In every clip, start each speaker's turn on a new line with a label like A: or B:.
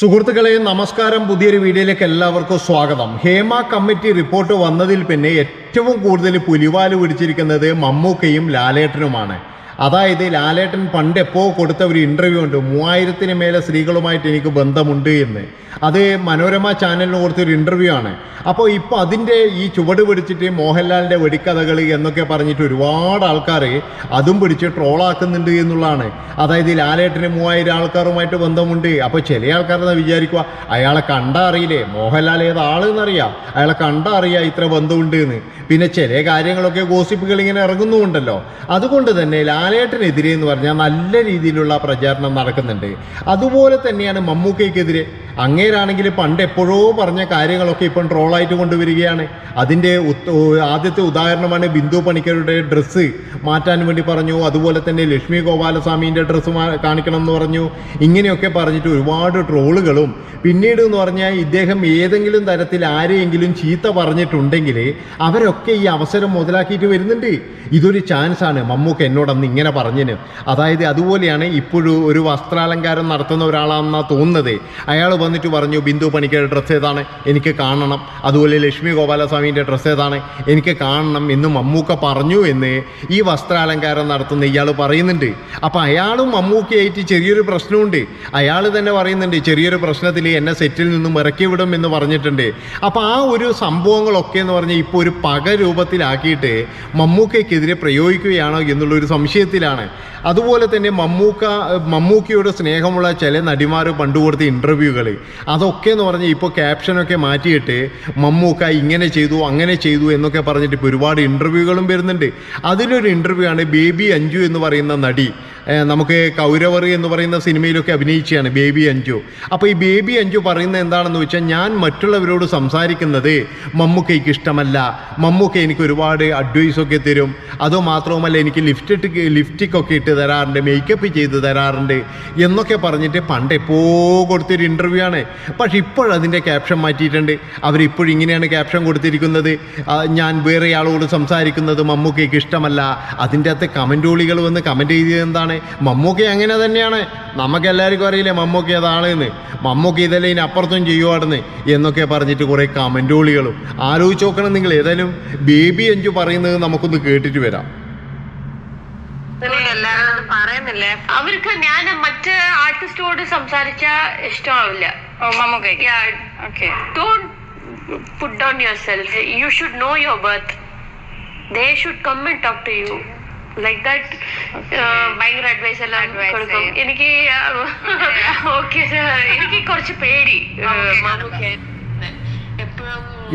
A: സുഹൃത്തുക്കളെ നമസ്കാരം. പുതിയൊരു വീഡിയോയിലേക്ക് എല്ലാവർക്കും സ്വാഗതം. ഹേമ കമ്മിറ്റി റിപ്പോർട്ട് വന്നതിൽ പിന്നെ ഏറ്റവും കൂടുതൽ പുലിവാൽ പിടിച്ചിരിക്കുന്നത് മമ്മൂക്കയും ലാലേട്ടനുമാണ്. അതായത് ലാലേട്ടൻ പണ്ട് എപ്പോ കൊടുത്ത ഒരു ഇന്റർവ്യൂ ഉണ്ട് മൂവായിരത്തിന് മേലെ സ്ത്രീകളുമായിട്ട് എനിക്ക് ബന്ധമുണ്ട് എന്ന്. അത് മനോരമ ചാനലിന് കൊടുത്തൊരു ഇന്റർവ്യൂ ആണ്. അപ്പോൾ ഇപ്പോൾ അതിന്റെ ഈ ചുവട് പിടിച്ചിട്ട് മോഹൻലാലിന്റെ വെടിക്കഥകൾ എന്നൊക്കെ പറഞ്ഞിട്ട് ഒരുപാട് ആൾക്കാർ അതും പിടിച്ച് ട്രോളാക്കുന്നുണ്ട് എന്നുള്ളതാണ്. അതായത് ലാലേട്ടന് മൂവായിരം ആൾക്കാരുമായിട്ട് ബന്ധമുണ്ട്. അപ്പോൾ ചില ആൾക്കാരെന്ന് വിചാരിക്കുക അയാളെ കണ്ടാ അറിയില്ലേ? മോഹൻലാൽ ഏത് ആളെന്നറിയാം അയാളെ കണ്ടാ അറിയാം ഇത്ര ബന്ധമുണ്ട് എന്ന്. പിന്നെ ചില കാര്യങ്ങളൊക്കെ ഗോസിപ്പുകൾ ഇങ്ങനെ ഇറങ്ങുന്നുമുണ്ടല്ലോ അതുകൊണ്ട് തന്നെ ലാലേട്ടനെതിരെ എന്ന് പറഞ്ഞാൽ നല്ല രീതിയിലുള്ള പ്രചാരണം നടക്കുന്നുണ്ട്. അതുപോലെ തന്നെയാണ് മമ്മൂക്കയ്ക്കെതിരെ അങ്ങേരാണെങ്കിൽ പണ്ട് എപ്പോഴോ പറഞ്ഞ കാര്യങ്ങളൊക്കെ ഇപ്പം ട്രോളായിട്ട് കൊണ്ടുവരികയാണ്. അതിന്റെ ആദ്യത്തെ ഉദാഹരണമാണ് ബിന്ദു പണിക്കരുടെ ഡ്രസ്സ് മാറ്റാൻ വേണ്ടി പറഞ്ഞു. അതുപോലെ തന്നെ ലക്ഷ്മി ഗോപാലസ്വാമീന്റെ ഡ്രസ്സ് കാണിക്കണം എന്ന് പറഞ്ഞു. ഇങ്ങനെയൊക്കെ പറഞ്ഞിട്ട് ഒരുപാട് ട്രോളുകളും. പിന്നീട് എന്ന് പറഞ്ഞാൽ ഇദ്ദേഹം ഏതെങ്കിലും തരത്തിൽ ആരെയെങ്കിലും ചീത്ത പറഞ്ഞിട്ടുണ്ടെങ്കിൽ അവരൊക്കെ ഈ അവസരം മുതലാക്കിയിട്ട് വരുന്നുണ്ട്. ഇതൊരു ചാൻസാണ് മമ്മൂക്ക് മമ്മൂക്ക എന്നോട് അന്ന് ഇങ്ങനെ പറഞ്ഞിന്. അതായത് അതുപോലെയാണ് ഇപ്പോഴും ഒരു വസ്ത്രാലങ്കാരം നടത്തുന്ന ഒരാളാണെന്നാണ് തോന്നുന്നത്. അയാൾ വന്നിട്ട് പറഞ്ഞു ബിന്ദു പണിക്കരുടെ ഡ്രസ്സ് ഏതാണ്? എനിക്ക് കാണണം. അതുപോലെ ലക്ഷ്മി ഗോപാലസ്വാമീന്റെ ഡ്രസ്സ് ഏതാണ്? എനിക്ക് കാണണം എന്ന് മമ്മൂക്ക പറഞ്ഞു എന്ന് ഈ വസ്ത്രാലങ്കാരം നടത്തുന്ന ഇയാൾ പറയുന്നുണ്ട്. അപ്പം അയാളും മമ്മൂക്കയായിട്ട് ചെറിയൊരു പ്രശ്നമുണ്ട്. അയാൾ തന്നെ പറയുന്നുണ്ട് ചെറിയൊരു പ്രശ്നത്തിൽ എന്നെ സെറ്റിൽ നിന്നും ഇറക്കി വിടും എന്ന് പറഞ്ഞിട്ടുണ്ട്. അപ്പോൾ ആ ഒരു സംഭവങ്ങളൊക്കെ എന്ന് പറഞ്ഞാൽ ഇപ്പോൾ ഒരു പക രൂപത്തിലാക്കിയിട്ട് മമ്മൂക്കയ്ക്കെതിരെ പ്രയോഗിക്കുകയാണോ എന്നുള്ളൊരു സംശയത്തിലാണ്. അതുപോലെ തന്നെ മമ്മൂക്ക മമ്മൂക്കയോട് സ്നേഹമുള്ള ചില നടിമാർ പണ്ടുകൊടുത്ത ഇന്റർവ്യൂകൾ അതൊക്കെ എന്ന് പറഞ്ഞാൽ ഇപ്പോൾ ക്യാപ്ഷനൊക്കെ മാറ്റിയിട്ട് മമ്മൂക്ക ഇങ്ങനെ ചെയ്തു അങ്ങനെ ചെയ്തു എന്നൊക്കെ പറഞ്ഞിട്ട് ഇപ്പോൾ ഒരുപാട് ഇന്റർവ്യൂകളും വരുന്നുണ്ട്. അതിലൊരു ഇന്റർവ്യൂ ആണ് ബേബി അഞ്ജു എന്ന് പറയുന്ന നടി. നമുക്ക് കൗരവറി എന്ന് പറയുന്ന സിനിമയിലൊക്കെ അഭിനയിക്കുകയാണ് ബേബി അഞ്ജു. അപ്പോൾ ഈ ബേബി അഞ്ജു പറയുന്നത് എന്താണെന്ന് വെച്ചാൽ ഞാൻ മറ്റുള്ളവരോട് സംസാരിക്കുന്നത് മമ്മൂക്കയ്ക്ക് ഇഷ്ടമല്ല. മമ്മൂക്ക എനിക്ക് ഒരുപാട് അഡ്വൈസൊക്കെ തരും. അതോ മാത്രവുമല്ല എനിക്ക് ഇട്ട് ലിഫ്റ്റിക്കൊക്കെ ഇട്ട് തരാറുണ്ട് മേക്കപ്പ് ചെയ്ത് തരാറുണ്ട് എന്നൊക്കെ പറഞ്ഞിട്ട് പണ്ട് എപ്പോ കൊടുത്തൊരു ഇന്റർവ്യൂ ആണ്. പക്ഷെ ഇപ്പോഴതിന്റെ ക്യാപ്ഷൻ മാറ്റിയിട്ടുണ്ട്. അവരിപ്പോഴും ഇങ്ങനെയാണ് ക്യാപ്ഷൻ കൊടുത്തിരിക്കുന്നത്. ഞാൻ വേറെ ആളോട് സംസാരിക്കുന്നത് മമ്മൂക്കയ്ക്ക് ഇഷ്ടമല്ല. അതിന്റെ അകത്ത് കമന്റ് ഓളികൾ വന്ന് കമന്റ് ചെയ്തത് എന്താണ്? മമ്മൂക്ക അങ്ങനെ തന്നെയാണ്. നമുക്ക് എല്ലാവർക്കും അറിയില്ലേ മമ്മൂക്ക ഏതാണ് എന്ന് മമ്മൂക്ക ഇതെല്ലാം ഇനി അപ്പുറത്തും ചെയ്യുവാടുന്ന് എന്നൊക്കെ പറഞ്ഞിട്ട് കുറേ കമന്റോളികളും ആലോചിച്ച് നോക്കണം നിങ്ങൾ ഏതായാലും. ബേബി എഞ്ചു പറയുന്നത് നമുക്കൊന്ന് കേട്ടിട്ട് വരാം.
B: എല്ലാരും പറയുന്നില്ലേ?
C: അവർക്ക് ഞാൻ മറ്റ് ആർട്ടിസ്റ്റോട് സംസാരിച്ച ഇഷ്ടമാവില്ല
B: ഓ മമ്മൂക്കയ്ക്ക്. Okay
C: don't put down yourself you should know your birthday should like that ഭയങ്കര അഡ്വൈസ് എല്ലാം
B: Advice
C: കൊടുക്കും. എനിക്ക് ഓക്കെ എനിക്ക് കുറച്ച് പേടി. എപ്പോഴും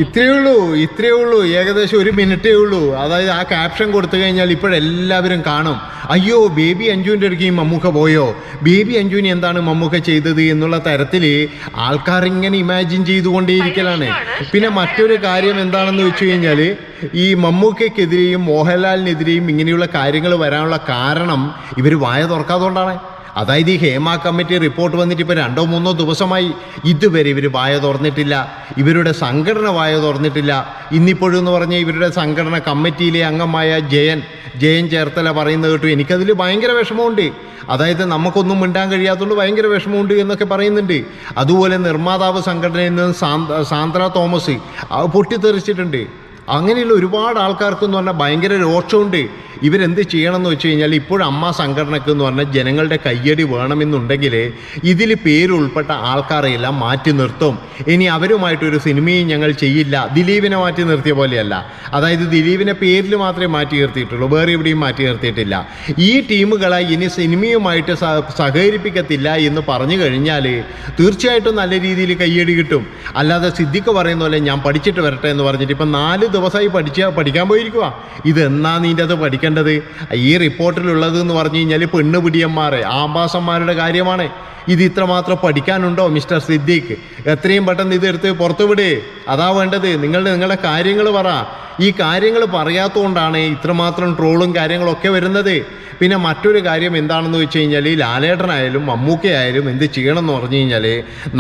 A: ഇത്രയേ ഉള്ളൂ ഇത്രയേ ഉള്ളൂ ഏകദേശം ഒരു മിനിറ്റേ ഉള്ളൂ. അതായത് ആ ക്യാപ്ഷൻ കൊടുത്തു കഴിഞ്ഞാൽ ഇപ്പോഴെല്ലാവരും കാണും. അയ്യോ ബേബി അഞ്ജുവിന്റെ അടുക്ക് ഈ മമ്മൂക്ക പോയോ? ബേബി അഞ്ജുവിന് എന്താണ് മമ്മൂക്ക ചെയ്തത് എന്നുള്ള തരത്തിൽ ആൾക്കാർ ഇങ്ങനെ ഇമാജിൻ ചെയ്തുകൊണ്ടേയിരിക്കലാണ് പിന്നെ മറ്റൊരു കാര്യം എന്താണെന്ന് വെച്ച് കഴിഞ്ഞാൽ ഈ മമ്മൂക്കയ്ക്കെതിരെയും മോഹൻലാലിനെതിരെയും ഇങ്ങനെയുള്ള കാര്യങ്ങൾ വരാനുള്ള കാരണം ഇവർ വായ തുറക്കാതുകൊണ്ടാണ് അതായത് ഈ ഹേമ കമ്മിറ്റി റിപ്പോർട്ട് വന്നിട്ട് ഇപ്പോൾ രണ്ടോ മൂന്നോ ദിവസമായി ഇതുവരെ ഇവർ വായ തുറന്നിട്ടില്ല. ഇവരുടെ സംഘടന വായ തുറന്നിട്ടില്ല. ഇന്നിപ്പോഴും എന്ന് പറഞ്ഞാൽ ഇവരുടെ സംഘടന കമ്മിറ്റിയിലെ അംഗമായ ജയൻ ജയൻ ചേർത്തല പറയുന്നത് കേട്ടു. എനിക്കതിൽ ഭയങ്കര വിഷമമുണ്ട്. അതായത് നമുക്കൊന്നും മിണ്ടാൻ കഴിയാത്തതുകൊണ്ട് ഭയങ്കര വിഷമമുണ്ട് എന്നൊക്കെ പറയുന്നുണ്ട്. അതുപോലെ നിർമ്മാതാവ് സംഘടനയിൽ നിന്ന് സാന്ദ്ര തോമസ് പൊട്ടിത്തെറിച്ചിട്ടുണ്ട്. അങ്ങനെയുള്ള ഒരുപാട് ആൾക്കാർക്കെന്ന് പറഞ്ഞാൽ ഭയങ്കര രോഷമുണ്ട്. ഇവരെന്ത് ചെയ്യണമെന്ന് വെച്ച് കഴിഞ്ഞാൽ ഇപ്പോഴും അമ്മ സംഘടനക്ക് എന്ന് പറഞ്ഞാൽ ജനങ്ങളുടെ കയ്യടി വേണമെന്നുണ്ടെങ്കിൽ ഇതിൽ പേരുൾപ്പെട്ട ആൾക്കാരെയെല്ലാം മാറ്റി നിർത്തും. ഇനി അവരുമായിട്ടൊരു സിനിമയും ഞങ്ങൾ ചെയ്യില്ല. ദിലീപിനെ മാറ്റി നിർത്തിയ പോലെയല്ല. അതായത് ദിലീപിനെ പേരിൽ മാത്രമേ മാറ്റി നിർത്തിയിട്ടുള്ളൂ. വേറെ എവിടെയും മാറ്റി നിർത്തിയിട്ടില്ല. ഈ ടീമുകളെ ഇനി സിനിമയുമായിട്ട് സഹകരിപ്പിക്കത്തില്ല എന്ന് പറഞ്ഞു കഴിഞ്ഞാൽ തീർച്ചയായിട്ടും നല്ല രീതിയിൽ കയ്യടി കിട്ടും. അല്ലാതെ സിദ്ദിഖ് പറയുന്ന പോലെ ഞാൻ പഠിച്ചിട്ട് വരട്ടെ എന്ന് പറഞ്ഞിട്ട് ഇപ്പം നാല് ദിവസമായി പഠിച്ച പഠിക്കാൻ പോയിരിക്കുക ഇതെന്നാ നീന്റെ അത് പഠിക്കേണ്ടത്? ഈ റിപ്പോർട്ടിലുള്ളത് എന്ന് പറഞ്ഞു കഴിഞ്ഞാൽ പെണ്ണ് പിടിയന്മാരെ ആഭാസന്മാരുടെ കാര്യമാണ്. ഇത് ഇത്രമാത്രം പഠിക്കാനുണ്ടോ മിസ്റ്റർ സിദ്ദീഖ്? എത്രയും പെട്ടെന്ന് ഇതെടുത്ത് പുറത്തു വിട്. അതാ വേണ്ടത്. നിങ്ങളുടെ നിങ്ങളുടെ കാര്യങ്ങൾ പറ. ഈ കാര്യങ്ങൾ പറയാത്തതുകൊണ്ടാണ് ഇത്രമാത്രം ട്രോളും കാര്യങ്ങളൊക്കെ വരുന്നത്. പിന്നെ മറ്റൊരു കാര്യം എന്താണെന്ന് വെച്ച് കഴിഞ്ഞാൽ ഈ ലാലേട്ടനായാലും മമ്മൂക്കയായാലും എന്ത് ചെയ്യണം എന്ന് പറഞ്ഞു കഴിഞ്ഞാൽ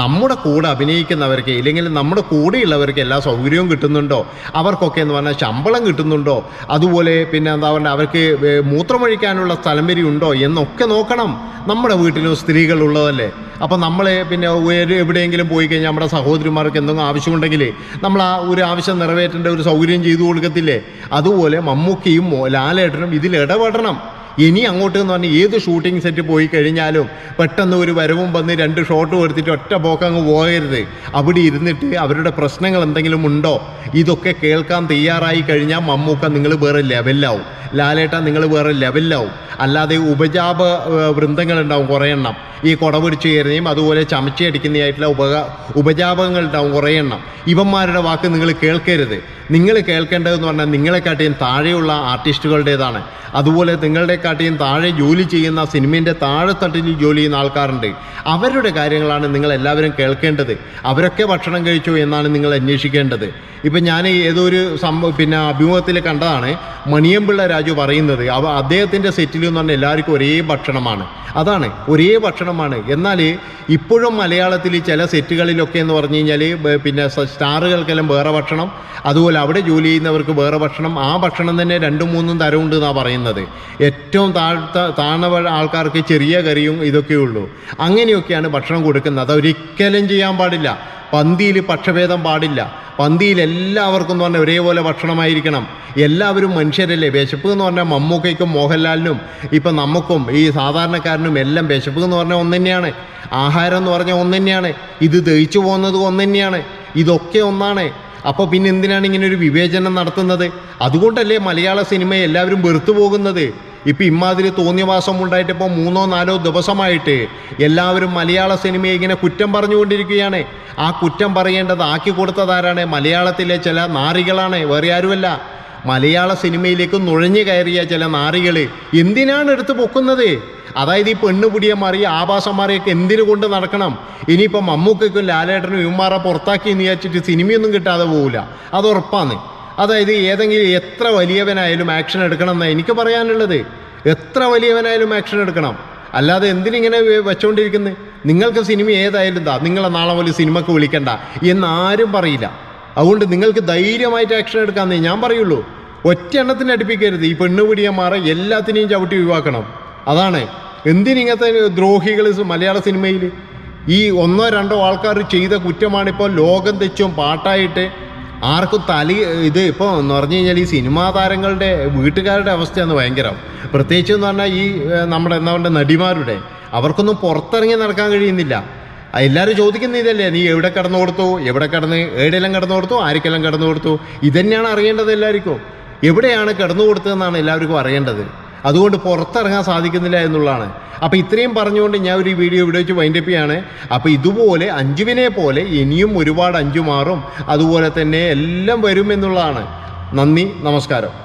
A: നമ്മുടെ കൂടെ അഭിനയിക്കുന്നവർക്ക് ഇല്ലെങ്കിൽ നമ്മുടെ കൂടെയുള്ളവർക്ക് എല്ലാ സൗകര്യവും കിട്ടുന്നുണ്ടോ? അവർക്കൊക്കെ എന്ന് പറഞ്ഞാൽ ശമ്പളം കിട്ടുന്നുണ്ടോ? അതുപോലെ പിന്നെ എന്താ പറയുക അവർക്ക് മൂത്രമൊഴിക്കാനുള്ള സ്ഥലം വരി ഉണ്ടോ എന്നൊക്കെ നോക്കണം. നമ്മുടെ വീട്ടിലും സ്ത്രീകളുള്ളതല്ലേ അപ്പോൾ അപ്പം നമ്മൾ പിന്നെ എവിടെയെങ്കിലും പോയി കഴിഞ്ഞാൽ നമ്മുടെ സഹോദരിമാർക്ക് എന്തെങ്കിലും ആവശ്യമുണ്ടെങ്കിൽ നമ്മൾ ആ ഒരു ആവശ്യം നിറവേറ്റേണ്ട ഒരു സൗകര്യം ചെയ്തു കൊടുക്കത്തില്ലേ? അതുപോലെ മമ്മൂക്കയും ലാലേട്ടനും ഇതിൽ ഇടപെടണം. ഇനി അങ്ങോട്ട് എന്ന് പറഞ്ഞാൽ ഏത് ഷൂട്ടിംഗ് സെറ്റ് പോയി കഴിഞ്ഞാലും പെട്ടെന്ന് ഒരു വരവും വന്ന് രണ്ട് ഷോട്ട് കൊടുത്തിട്ട് ഒറ്റ പോക്ക് അങ്ങ് പോകരുത്. അവിടെ ഇരുന്നിട്ട് അവരുടെ പ്രശ്നങ്ങൾ എന്തെങ്കിലും ഉണ്ടോ? ഇതൊക്കെ കേൾക്കാൻ തയ്യാറായി കഴിഞ്ഞാൽ മമ്മൂക്ക നിങ്ങൾ വേറെ ലെവലിലാവും. ലാലേട്ട നിങ്ങൾ വേറെ ലെവലിലാവും. അല്ലാതെ ഉപജാപ വൃന്ദങ്ങളുണ്ടാവും കുറേ എണ്ണം. ഈ കുടപിടിച്ച് കയറുന്നതും അതുപോലെ ചമച്ചടിക്കുന്നതായിട്ടുള്ള ഉപക ഉപജാപകങ്ങൾ ഉണ്ടാവും കുറേ എണ്ണം. ഇവന്മാരുടെ വാക്ക് നിങ്ങൾ കേൾക്കരുത്. നിങ്ങൾ കേൾക്കേണ്ടതെന്ന് പറഞ്ഞാൽ നിങ്ങളെക്കാട്ടിയും താഴെയുള്ള ആർട്ടിസ്റ്റുകളുടേതാണ്. അതുപോലെ നിങ്ങളുടെക്കാട്ടിയും താഴെ ജോലി ചെയ്യുന്ന സിനിമേന്റെ താഴെത്തട്ടിൽ ജോലി ചെയ്യുന്ന ആൾക്കാരുണ്ട്. അവരുടെ കാര്യങ്ങളാണ് നിങ്ങൾ എല്ലാവരും കേൾക്കേണ്ടത്. അവരൊക്കെ ഭക്ഷണം കഴിച്ചു എന്നാണ് നിങ്ങൾ അന്വേഷിക്കേണ്ടത്. ഇപ്പം ഞാൻ ഏതോ ഒരു സംഭവം പിന്നെ അഭിമുഖത്തിൽ കണ്ടതാണ് മണിയമ്പിള്ള രാജു പറയുന്നത് അവ അദ്ദേഹത്തിന്റെ സെറ്റിൽ എന്ന് പറഞ്ഞാൽ എല്ലാവർക്കും ഒരേ ഭക്ഷണമാണ്. അതാണ് ഒരേ ഭക്ഷണമാണ് എന്നാൽ ഇപ്പോഴും മലയാളത്തിൽ ചില സെറ്റുകളിലൊക്കെ എന്ന് പറഞ്ഞു കഴിഞ്ഞാൽ പിന്നെ സ്റ്റാറുകൾക്കെല്ലാം വേറെ ഭക്ഷണം. അതുപോലെ അവിടെ ജോലി ചെയ്യുന്നവർക്ക് വേറെ ഭക്ഷണം. ആ ഭക്ഷണം തന്നെ രണ്ടും മൂന്നും തരമുണ്ട് എന്നാണ് പറയുന്നത്. ഏറ്റവും താഴ്ത്ത താഴ്ന്ന ആൾക്കാർക്ക് ചെറിയ കറിയും ഇതൊക്കെയുള്ളൂ. അങ്ങനെയൊക്കെയാണ് ഭക്ഷണം കൊടുക്കുന്നത്. അതൊരിക്കലും ചെയ്യാൻ പാടില്ല. പന്തിയിൽ പക്ഷഭേദം പാടില്ല. പന്തിയിൽ എല്ലാവർക്കും എന്ന് പറഞ്ഞാൽ ഒരേപോലെ ഭക്ഷണമായിരിക്കണം. എല്ലാവരും മനുഷ്യരല്ലേ? വിശപ്പ് എന്ന് പറഞ്ഞാൽ മമ്മൂക്കയ്ക്കും മോഹൻലാലിനും ഇപ്പം നമുക്കും ഈ സാധാരണക്കാരനും എല്ലാം വിശപ്പ് എന്ന് പറഞ്ഞാൽ ഒന്ന് തന്നെയാണ് ആഹാരം എന്ന് പറഞ്ഞാൽ ഒന്ന് തന്നെയാണ് ഇത് ദഹിച്ചു പോകുന്നത് ഒന്ന് തന്നെയാണ് ഇതൊക്കെ ഒന്നാണ്. അപ്പോൾ പിന്നെ എന്തിനാണ് ഇങ്ങനെ ഒരു വിവേചനം നടത്തുന്നത്? അതുകൊണ്ടല്ലേ മലയാള സിനിമയെ എല്ലാവരും വെറുത്തു പോകുന്നത്? ഇപ്പം ഇമാതിരി തോന്നിയവാസം ഉണ്ടായിട്ട് ഇപ്പോൾ മൂന്നോ നാലോ ദിവസമായിട്ട് എല്ലാവരും മലയാള സിനിമയെ ഇങ്ങനെ കുറ്റം പറഞ്ഞുകൊണ്ടിരിക്കുകയാണ്. ആ കുറ്റം പറയേണ്ടത് ആക്കി കൊടുത്തതാരാണ് മലയാളത്തിലെ ചില നാറികളാണ്. വേറെ ആരുമല്ല. മലയാള സിനിമയിലേക്ക് നുഴഞ്ഞു കയറിയ ചില നാറികൾ എന്തിനാണ് എടുത്തു പൊക്കുന്നത്? അതായത് ഈ പെണ്ണുപിടിയെ മാറി ആഭാസം മാറിയൊക്കെ എന്തിനു കൊണ്ട് നടക്കണം? ഇനിയിപ്പോൾ മമ്മൂക്കും ലാലേട്ടനും ഇവന്മാരെ പുറത്താക്കി എന്ന് വിചാരിച്ചിട്ട് സിനിമയൊന്നും കിട്ടാതെ പോകില്ല അത് ഉറപ്പാണ്. അതായത് ഏതെങ്കിലും എത്ര വലിയവനായാലും ആക്ഷൻ എടുക്കണം എന്നാണ് എനിക്ക് പറയാനുള്ളത്. എത്ര വലിയവനായാലും ആക്ഷൻ എടുക്കണം. അല്ലാതെ എന്തിനിങ്ങനെ വെച്ചുകൊണ്ടിരിക്കുന്നത് നിങ്ങൾക്ക് സിനിമ ഏതായാലും താ നിങ്ങളെ നാളെ പോലെ സിനിമക്ക് വിളിക്കണ്ട എന്നാരും പറയില്ല. അതുകൊണ്ട് നിങ്ങൾക്ക് ധൈര്യമായിട്ട് ആക്ഷൻ എടുക്കാമെന്നേ ഞാൻ പറയുള്ളൂ. ഒറ്റ എണ്ണത്തിന് അടുപ്പിക്കരുത്. ഈ പെണ്ണുപിടിയന്മാരെ എല്ലാത്തിനെയും ചവിട്ടി ഒഴിവാക്കണം. അതാണ്. എന്തിനിങ്ങനത്തെ ദ്രോഹികൾ മലയാള സിനിമയിൽ ഈ ഒന്നോ രണ്ടോ ആൾക്കാർ ചെയ്ത കുറ്റമാണിപ്പോൾ ലോകം തെച്ചും പാട്ടായിട്ട് ആർക്കും തലി ഇത് ഇപ്പോൾ എന്ന് പറഞ്ഞു കഴിഞ്ഞാൽ ഈ സിനിമാ താരങ്ങളുടെ വീട്ടുകാരുടെ അവസ്ഥയാണ് ഭയങ്കരം. പ്രത്യേകിച്ച് എന്ന് പറഞ്ഞാൽ ഈ നമ്മുടെ എന്താ പറയുക നടിമാരുടെ. അവർക്കൊന്നും പുറത്തിറങ്ങി നടക്കാൻ കഴിയുന്നില്ല. എല്ലാവരും ചോദിക്കുന്ന ഇതല്ലേ നീ എവിടെ കടന്നു കൊടുത്തു? എവിടെ കടന്ന് എവിടെയെല്ലാം കടന്നു കൊടുത്തു? ആർക്കെല്ലാം കടന്നു കൊടുത്തു? ഇതന്നെയാണ് അറിയേണ്ടത് എല്ലാവർക്കും. എവിടെയാണ് കടന്നു കൊടുത്തതെന്നാണ് എല്ലാവർക്കും അറിയേണ്ടത്. അതുകൊണ്ട് പുറത്തിറങ്ങാൻ സാധിക്കുന്നില്ല എന്നുള്ളതാണ്. അപ്പോൾ ഇത്രയും പറഞ്ഞുകൊണ്ട് ഞാൻ ഒരു വീഡിയോ ഇവിടെ വെച്ച് വൈൻഡപ്പ് ചെയ്യാണ്. അപ്പോൾ ഇതുപോലെ അഞ്ജുവിനെ പോലെ ഇനിയും ഒരുപാട് അഞ്ചു മാറും അതുപോലെ തന്നെ എല്ലാം വരും എന്നുള്ളതാണ്. നന്ദി നമസ്കാരം.